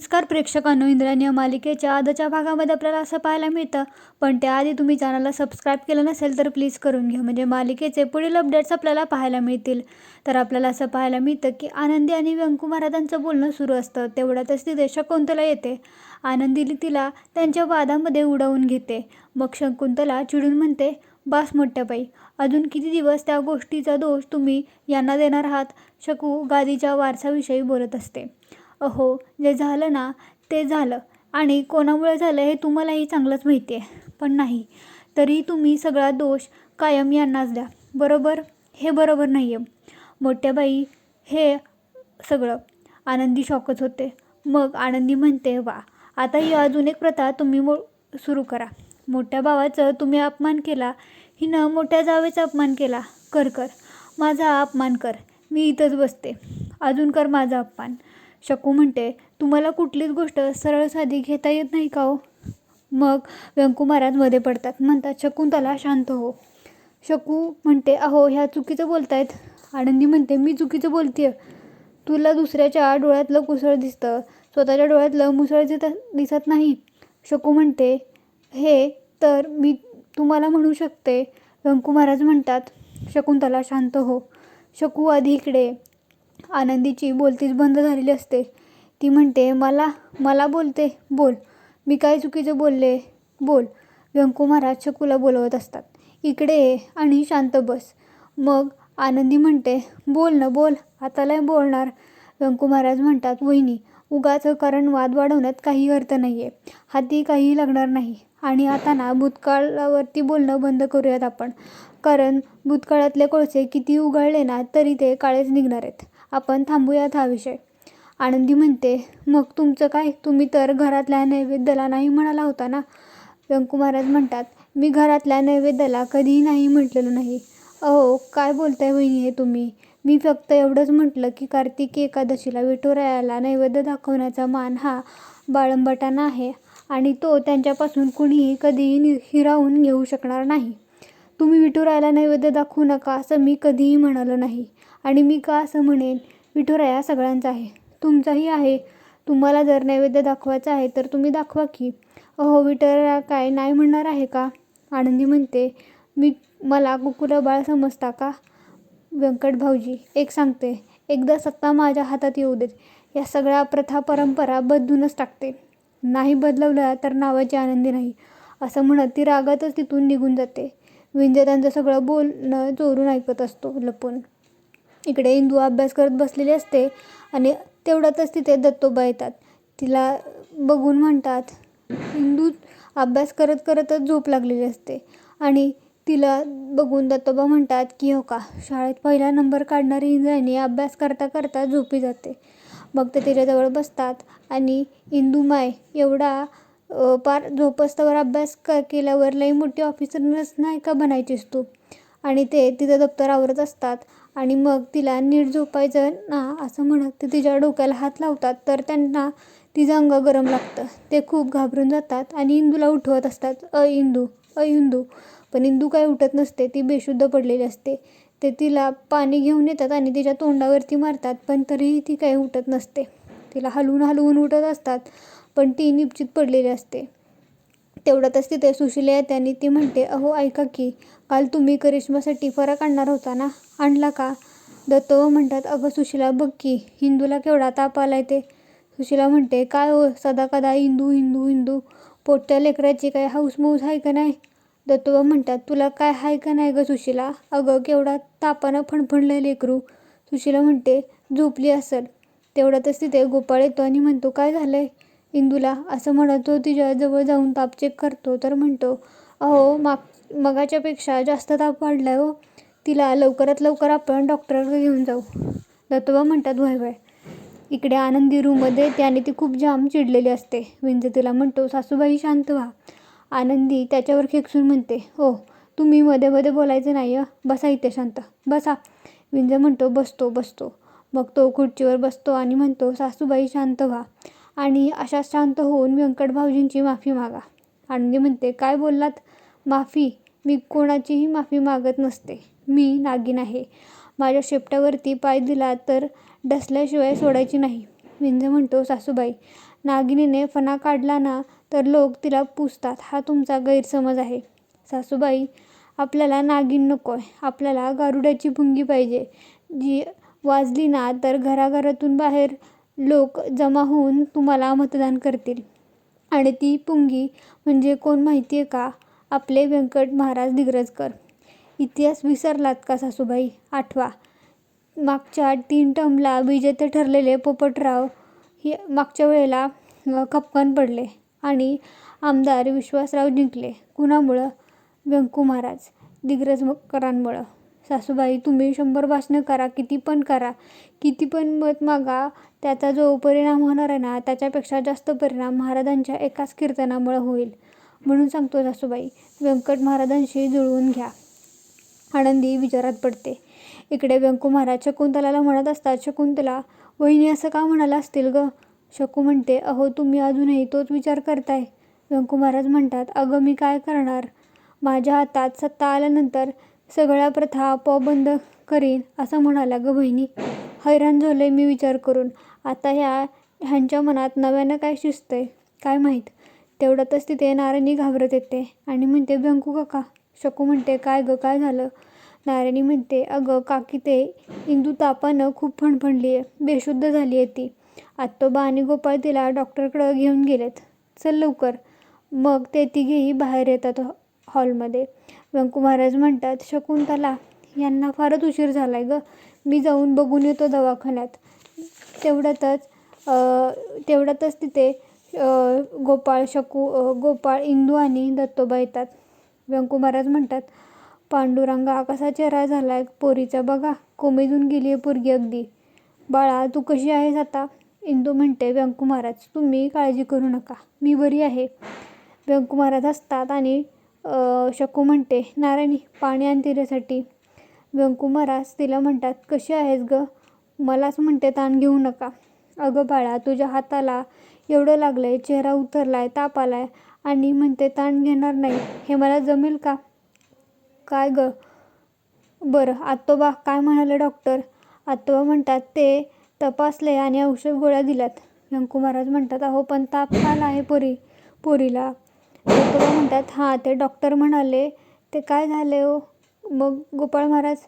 नमस्कार प्रेक्षकांनो इंद्रायणी या मालिकेच्या आजच्या भागामध्ये आपल्याला असं पाहायला मिळतं पण त्याआधी तुम्ही चॅनलला सबस्क्राईब केलं नसेल तर प्लीज करून घ्या. म्हणजे मालिकेचे पुढील अपडेट्स आपल्याला पाहायला मिळतील. तर आपल्याला असं पाहायला मिळतं की आनंदी आणि व्यंकू महाराजांचं बोलणं सुरू असतं. तेवढ्यातच तिथे शकुंतला येते. आनंदी तिला त्यांच्या वादामध्ये उडवून घेते. मग शकुंतला चिडून म्हणते बास मोठ्याबाई अजून किती दिवस त्या गोष्टीचा दोष तुम्ही यांना देणार आहात? शकू गादीच्या वारसाविषयी बोलत असते. अहो जे झालं ना ते झालं. आणि कोणामुळे झालं हे तुम्हालाही चांगलंच माहिती आहे. पण नाही तरी तुम्ही सगळा दोष कायम यांनाच द्या. बरोबर? हे बरोबर नाही आहे मोठ्या बाई हे सगळं. आनंदी शॉकच होते. मग आनंदी म्हणते वा आता ही अजून एक प्रथा तुम्ही मो सुरू करा. मोठ्या भावाचं तुम्ही अपमान केला हिनं मोठ्या जावेचा अपमान केला. कर कर. माझा अपमान कर. मी इथंच बसते. अजून कर माझा अपमान. शकू म्हणते. तुम्हाला कुठलीच गोष्ट सरळ साधी घेता येत नाही का हो? मग व्यंकू महाराजमध्ये पडतात. म्हणतात शकुंतला शांत हो. शकू म्हणते अहो ह्या चुकीचं बोलतायत. आनंदी म्हणते मी चुकीचं बोलते तुला दुसऱ्याच्या डोळ्यातलं कुसळ दिसतं. स्वतःच्या डोळ्यातलं मुसळ दिसत दिसत नाही. शकू म्हणते हे तर मी तुम्हाला म्हणू शकते. व्यंकू महाराज म्हणतात शकुंतला शांत हो. शकू आधी इकडे आनंदीची बोलतीच बंद झालेली असते. ती म्हणते मला मला बोलते बोल. मी काय चुकीचं बोलले बोल. व्यंकू महाराज शकूला बोलवत असतात. इकडे ये आणि शांत बस. मग आनंदी म्हणते बोल ना बोल. आता लय बोलणार. व्यंकू महाराज म्हणतात वहिनी उगाच कारण वाद वाढवण्यात काही अर्थ नाही आहे हाती काही लागणार नाही. आणि आता ना भूतकाळावरती बोलणं बंद करूयात आपण. कारण भूतकाळातले कोळसे किती उघडले ना तरी ते काळेच निघणार आहेत. आपण थांबूयात हा विषय. आनंदी म्हणते मग तुमचं काय? तुम्ही तर घरातल्या नैवेद्याला नाही म्हणाला होता ना? व्यंकू महाराज म्हणतात मी घरातल्या नैवेद्याला कधीही नाही म्हटलेलं नाही. अहो काय बोलताय वहिनी हे तुम्ही? मी फक्त एवढंच म्हटलं की कार्तिकी एकादशीला विठुरायाला नैवेद्य दाखवण्याचा मान हा बाळंबटाना आहे आणि तो त्यांच्यापासून कुणीही कधीही हिरावून घेऊ शकणार नाही. तुम्ही विठुरायाला नैवेद्य दाखवू नका असं मी कधीही म्हणालो नाही. आणि मी का असं म्हणेन? विठुराया सगळ्यांचा आहे. तुमचाही आहे. तुम्हाला जर नैवेद्य दाखवायचा आहे तर तुम्ही दाखवा की. अहो विठुराया काय नाही म्हणणार आहे का? आनंदी म्हणते मी मला कुकुला बाळ समजता का? व्यंकट भाऊजी एक सांगते एकदा सत्ता माझ्या हातात येऊ देत. या सगळ्या प्रथा परंपरा बदलूनच टाकते. नाही बदलवल्या तर नावाची आनंदी नाही. असं म्हणत ती रागातच तिथून निघून जाते. विंजतांचं सगळं बोलणं चोरून ऐकत असतो लपून. इकडे इंदू अभ्यास करत बसलेली असते आणि तेवढ्यातच तिथे दत्तोबा येतात. तिला बघून म्हणतात इंदू अभ्यास करत करतच झोप लागलेली असते. आणि तिला बघून दत्तोबा म्हणतात की हो का शाळेत पहिला नंबर काढणारी इंद्रायणी अभ्यास करता करता झोपी जाते. मग ते तिच्याजवळ बसतात आणि इंदूमाय एवढा पार झोपस्तवर अभ्यास क केल्यावर लई मोठी ऑफिसरच नाही का बनायचीस तू? आणि ते तिचं दप्तर आवरत असतात. आणि मग तिला नीट झोपायचं ना असं म्हणत ते तिच्या डोक्याला हात लावतात. तर त्यांना तिचं अंग गरम लागतं. ते खूप घाबरून जातात आणि इंदूला उठवत असतात. अ इंदू अ इंदू. पण इंदू काय उठत नसते. ती बेशुद्ध पडलेली असते. ते तिला पाणी घेऊन येतात आणि तिच्या तोंडावरती मारतात. पण तरीही ती काही उठत नसते. तिला हलवून हलवून उठत असतात. पण ती निपचित पडलेली असते. तेवढ्यातच तिथे सुशिला येते आणि ती म्हणते अहो ऐका की काल तुम्ही करिश्मासाठी फरक आणणार होता ना? आणला का? दत्त म्हणतात अगं सुशिला बघ की हिंदूला केवढा ताप आलाय ते. सुशिला म्हणते काय हो सदा कदा हिंदू हिंदू हिंदू पोट्या लेकराची काय हाऊस मौस आहे का नाही? दत्तोबा म्हणतात तुला काय आहे का नाही गं सुशिला? अगं केवढा तापानं फणफणलं लेकरू. सुशिला म्हणते झोपली असेल. तेवढ्यातच तिथे गोपाळ येतो आणि म्हणतो काय झालंय? इंदूला असं म्हणत तो तिच्याजवळ जाऊन ताप चेक करतो तर म्हणतो अहो माग मगाच्यापेक्षा जास्त ताप वाढला आहे हो. तिला लवकरात लवकर आपण डॉक्टरकडे घेऊन जाऊ. दत्तोबा म्हणतात व्हाय व्हाय. इकडे आनंदी रूममध्ये त्याने ती खूप जाम चिडलेली असते. विंज तिला म्हणतो सासूबाई शांत व्हा. आनंदी त्याच्यावर खेकसून म्हणते हो तुम्ही मध्ये मध्ये बोलायचं नाही बसा इथे शांत. बसा. विंज म्हणतो बसतो बसतो. मग तो खुर्चीवर बसतो आणि म्हणतो सासूबाई शांत व्हा. आणि अशा शांत होऊन व्यंकट भाऊजींची माफी मागा. आनंदी म्हणते काय बोललात? माफी मी कोणाचीही माफी मागत नसते. मी नागिन आहे. माझ्या शेपटावरती पाय दिला तर डसल्याशिवाय सोडायची नाही. विंज म्हणतो सासूबाई नागिनीने फणा काढला ना तर लोक तिला पुजतात हा तुमचा गैरसमज आहे. सासूबाई आपल्याला नागिन नको आहे आपल्याला गारुड्याची पुंगी पाहिजे. जी वाजली ना तर घराघरातून बाहेर लोक जमा होऊन तुम्हाला मतदान करतील. आणि ती पुंगी म्हणजे कोण माहिती आहे का? आपले व्यंकट महाराज दिग्रजकर. इतिहास विसरलात का सासूबाई? आठवा मागच्या तीन टर्मला विजेते ठरलेले पोपटराव हे मागच्या वेळेला खपकन पडले आणि आमदार विश्वासराव जिंकले. कुणामुळं? व्यंकू महाराज दिग्रजकरांमुळं. सासूबाई तुम्ही शंभर भाषणं करा किती पण करा. किती पण मत मागा त्याचा जो परिणाम होणार आहे ना त्याच्यापेक्षा जास्त परिणाम महाराजांच्या एकाच कीर्तनामुळं होईल. म्हणून सांगतो सासूबाई व्यंकट महाराजांशी जुळवून घ्या. आनंदी विचारात पडते. इकडे व्यंकू महाराज शकुंतलाला म्हणत असतात शकुंतला वहिनी असं का म्हणाला असतील ग? शकू म्हणते अहो तुम्ही अजूनही तोच विचार करताय. व्यंकू महाराज म्हणतात अगं मी काय करणार? माझ्या हातात सत्ता आल्यानंतर सगळ्या प्रथा आपोआप बंद करीन असं म्हणाला ग बहिणी हैराण झालोय मी विचार करून. आता ह्या ह्यांच्या मनात नव्यानं काय शिजतंय काय माहीत? तेवढ्यातच तिथे नारायणी घाबरत येते आणि म्हणते व्यंकू काका. शकू म्हणते काय गं काय झालं? नारायणी म्हणते अगं काकी ते इंदू तापानं खूप फणफणली आहे बेशुद्ध झाली आहे ती. आत्तोबा आणि गोपाळ तिला डॉक्टरकडं घेऊन गेलेत. चल लवकर. मग ते तिघेही बाहेर येतात हॉ- हॉलमध्ये. व्यंकू महाराज म्हणतात शकुंतला यांना फारच उशीर झाला आहे गं. मी जाऊन बघून येतो दवाखान्यात. तेवढ्यातच तेवढ्यातच तिथे गोपाळ शकू गोपाळ इंदू आणि दत्तोबा येतात. व्यंकू महाराज म्हणतात पांडुरंगा कसा चेहरा झाला आहे पोरीचा बघा कोमेजून गेली आहे पोरगी अगदी. बाळा तू कशी आहेस आता? इंदू म्हणते व्यंकू महाराज तुम्ही काळजी करू नका मी बरी आहे. व्यंकू महाराज असतात आणि शकू म्हणते नारायणी पाणी आण तिच्यासाठी. व्यंकू महाराज तिला म्हणतात कशी आहेस ग? मलाच म्हणते ताण घेऊ नका. अगं बाळा तुझ्या हाताला एवढं लागलं आहे चेहरा उतरला आहे ताप आला आहे आणि म्हणते ताण घेणार नाही. हे मला जमेल का? काय ग? बरं आत्तोबा काय म्हणाले डॉक्टर? आत्तोबा म्हणतात ते तपासले आणि औषध गोळ्या दिल्यात. व्यंकू महाराज म्हणतात अहो पण ताप काल आहे पोरी पोरीला? आत्तोबा म्हणतात हां ते डॉक्टर म्हणाले. ते काय झाले हो? मग गोपाळ महाराज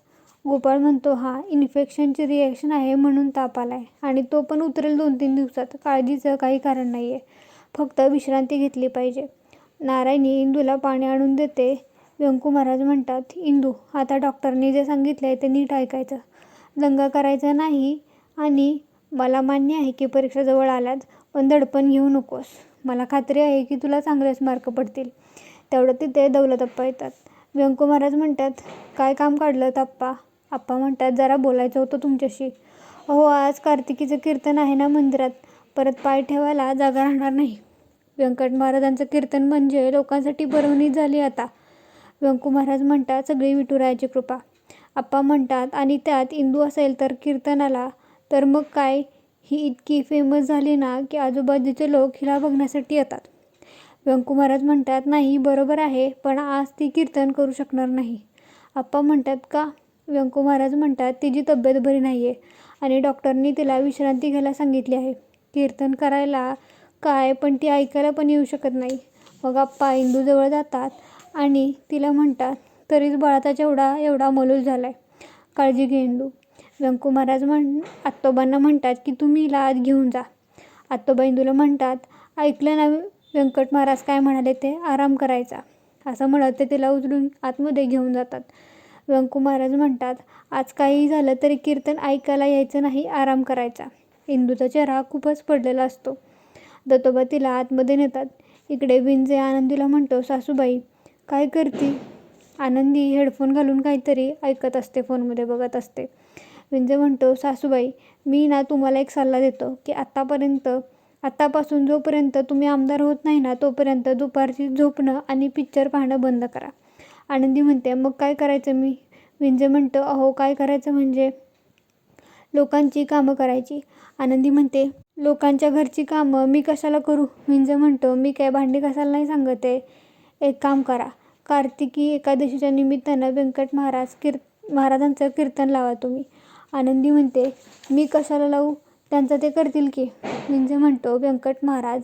गोपाळ म्हणतो हा इन्फेक्शनची रिॲक्शन आहे म्हणून ताप आला आहे आणि तो पण उतरेल दोन तीन दिवसात. काळजीचं काही कारण नाही आहे फक्त विश्रांती घेतली पाहिजे. नारायणी इंदूला पाणी आणून देते. व्यंकू महाराज म्हणतात इंदू आता डॉक्टरने जे सांगितलं आहे ते नीट ऐकायचं. दंगा करायचा नाही आणि मला मान्य आहे की परीक्षा जवळ आल्यात पण दडपण घेऊ नकोस. मला खात्री आहे की तुला चांगलेच मार्क पडतील. तेवढं तिथे दौलतप्पा येतात. व्यंकू महाराज म्हणतात काय काम काढलं तप्पा? आप्पा म्हणतात जरा बोलायचं होतं तुमच्याशी. अहो आज कार्तिकीचं कीर्तन आहे ना मंदिरात. परत पाय ठेवायला जागा राहणार नाही. व्यंकट महाराजांचं कीर्तन म्हणजे लोकांसाठी बरवणी झाली आता. व्यंकू महाराज म्हणतात सगळी विठुरायाची कृपा. आप्पा म्हणतात आणि त्यात इंदू असेल तर कीर्तनाला. तर मग काय? ही इतकी फेमस झाली ना की आजूबाजूचे लोक हिला बघण्यासाठी येतात. व्यंकू महाराज म्हणतात नाही बरोबर आहे पण आज ती कीर्तन करू शकणार नाही. आप्पा म्हणतात का? व्यंकू महाराज म्हणतात तिची तब्येत बरी नाही आहे आणि डॉक्टरनी तिला विश्रांती घ्यायला सांगितली आहे. कीर्तन करायला काय पण ती ऐकायला पण येऊ शकत नाही. मग आप्पा इंदूजवळ जातात आणि तिला म्हणतात तरीच बाळाचा एवढा एवढा मलूल झाला आहे काळजी घे इंदू. व्यंकू महाराज म्हण आत्तोबांना म्हणतात की तुम्ही हिला आत घेऊन जा. आत्तोबा इंदूला म्हणतात ऐकलं ना व्यंकट महाराज काय म्हणाले ते? आराम करायचा. असं म्हणत ते तिला उचलून आतमध्ये घेऊन जातात. व्यंकू महाराज म्हणतात आज काही झालं तरी कीर्तन ऐकायला यायचं नाही आराम करायचा. इंदूचा चेहरा खूपच पडलेला असतो. दत्तोबा तिला आतमध्ये नेतात. इकडे विंजे आनंदीला म्हणतो सासूबाई काय करती? आनंदी हेडफोन घालून काहीतरी ऐकत असते फोनमध्ये बघत असते. विंजे म्हणतो सासूबाई मी ना तुम्हाला एक सल्ला देतो की आत्तापर्यंत आत्तापासून जोपर्यंत तुम्ही आमदार होत नाही ना तोपर्यंत दुपारची झोपणं आणि पिक्चर पाहणं बंद करा. आनंदी म्हणते मग काय करायचं मी? विंजे म्हणतो अहो काय करायचं म्हणजे? लोकांची कामं करायची. आनंदी म्हणते लोकांच्या घरची कामं मी कशाला करू? विंजे म्हणतो मी काय भांडी कशाला नाही सांगत आहे. एक काम करा. कार्तिकी एकादशीच्या निमित्तानं व्यंकट महाराज कीर महाराजांचं कीर्तन लावा तुम्ही. आनंदी म्हणते मी कशाला लावू? त्यांचं ते करतील की. म्हणजे म्हणतो व्यंकट महाराज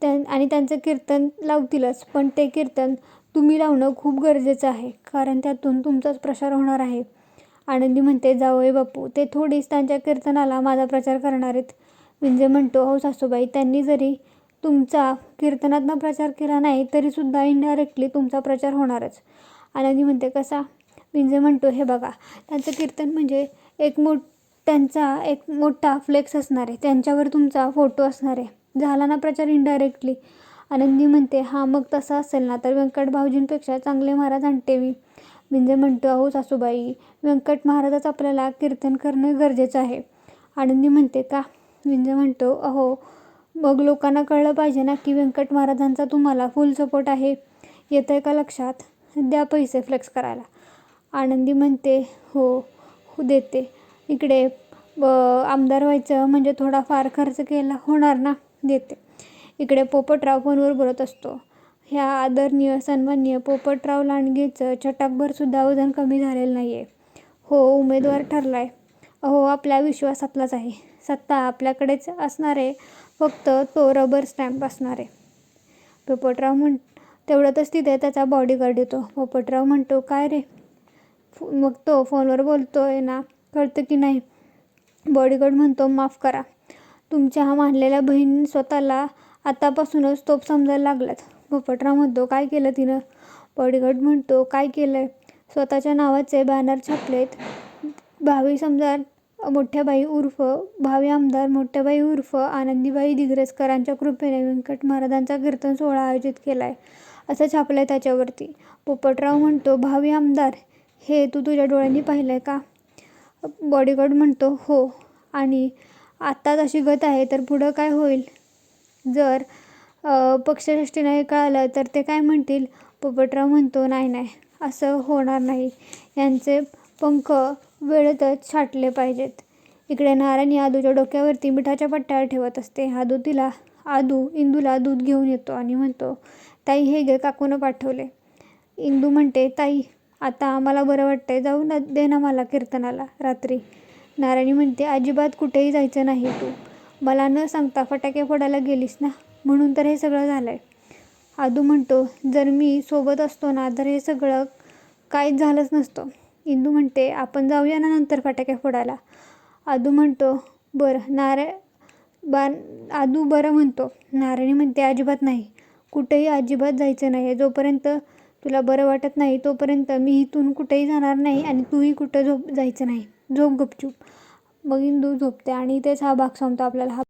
त्या आणि त्यांचं कीर्तन लावतीलच पण ते कीर्तन तुम्ही लावणं खूप गरजेचं आहे कारण त्यातून तुमचाच प्रसार होणार आहे. आनंदी म्हणते जावई बापू ते थोडीच त्यांच्या कीर्तनाला माझा प्रचार करणार आहेत. विंजे म्हणतो हो सासूबाई त्यांनी जरी तुमचा कीर्तनातनं प्रचार केला नाही तरीसुद्धा इनडायरेक्टली तुमचा प्रचार होणारच. आनंदी म्हणते कसा? विंजे म्हणतो हे बघा त्यांचं कीर्तन म्हणजे एक मोठ त्यांचा एक मोठा फ्लेक्स असणार आहे त्यांच्यावर तुमचा फोटो असणार आहे. झाला ना प्रचार इनडायरेक्टली आनंदी म्हणते हा मग तसं असेल ना तर व्यंकट भाऊजींपेक्षा चांगले महाराज आणते मी. म्हणतो अहो सासूबाई व्यंकट महाराजच आपल्याला कीर्तन करणं गरजेचं आहे. आनंदी म्हणते का? विंजे म्हणतो अहो मग लोकांना कळलं पाहिजे ना की व्यंकट महाराजांचा तुम्हाला फुल सपोर्ट आहे. येतं आहे का लक्षात? द्या पैसे फ्लेक्स करायला. आनंदी म्हणते हो हो देते. इकडे ब आमदार व्हायचं म्हणजे थोडाफार खर्च केला होणार ना? देते. इकडे पोपटराव फोनवर बोलत असतो. ह्या आदरणीय सन्माननीय पोपटराव लांडगेचं छटाकभरसुद्धा वजन कमी झालेलं नाही आहे हो उमेदवार ठरला आहे अहो आपल्या विश्वासातलाच आहे. सत्ता आपल्याकडेच असणार आहे फक्त तो रबर स्टॅम्प असणार. आहे पोपटराव म्हण तेवढ्यातच तिथे त्याचा बॉडीगार्ड येतो. पोपटराव म्हणतो काय रे? फो मग तो फोनवर बोलतो आहे ना कळतं की नाही? बॉडीगार्ड म्हणतो माफ करा. तुमच्या हा मानलेल्या बहीण स्वतःला आतापासूनच तोप समजायला लागलात. पोपटराव म्हणतो काय केलं तिनं? बॉडीगार्ड म्हणतो काय केलं आहे स्वतःच्या नावाचे बॅनर छापलेत. भावी समजा मोठ्याबाई उर्फ भावी आमदार मोठ्याबाई उर्फ आनंदीबाई दिग्रसकरांच्या कृपेने व्यंकट महाराजांचा कीर्तन सोहळा आयोजित केला आहे असं छापलं आहे त्याच्यावरती. पोपटराव म्हणतो भावी आमदार हे तू तुझ्या डोळ्यांनी पाहिलं आहे का? बॉडीगार्ड म्हणतो हो. आणि आत्ताच अशी गत आहे तर पुढं काय होईल? जर पक्षश्रेष्ठीनं हे कळालं तर ते काय म्हणतील? पोपटराव म्हणतो नाही नाही असं होणार नाही. यांचे पंख वेळेतच छाटले पाहिजेत. इकडे नारायण आदूच्या डोक्यावरती मिठाच्या पट्ट्यावर ठेवत असते. आदू तिला आदू इंदूला दूध घेऊन येतो आणि म्हणतो ताई हे घे काकूनं पाठवले. इंदू म्हणते ताई आता आम्हाला बरं वाटतंय जाऊ न दे ना मला कीर्तनाला रात्री. नारायणी म्हणते अजिबात कुठेही जायचं नाही तू. मला न सांगता फटाके फोडायला गेलीस ना? म्हणून तर हे सगळं झालं आहे आदू म्हणतो जर मी सोबत असतो ना तर हे सगळं काहीच झालंच नसतं. इंदू म्हणते आपण जाऊया ना नंतर फटाके फोडायला. आदू म्हणतो बरं नाराय बा आदू बरं म्हणतो. नारायणी म्हणते अजिबात नाही. कुठेही अजिबात जायचं नाही. आहे जोपर्यंत तुला बरं वाटत नाही तोपर्यंत मी इथून कुठेही जाणार नाही आणि तूही कुठं झोप जायचं नाही. झोप गपचूप. मग इंदू झोपते आणि इथेच हा भाग संपतो आपल्याला. हा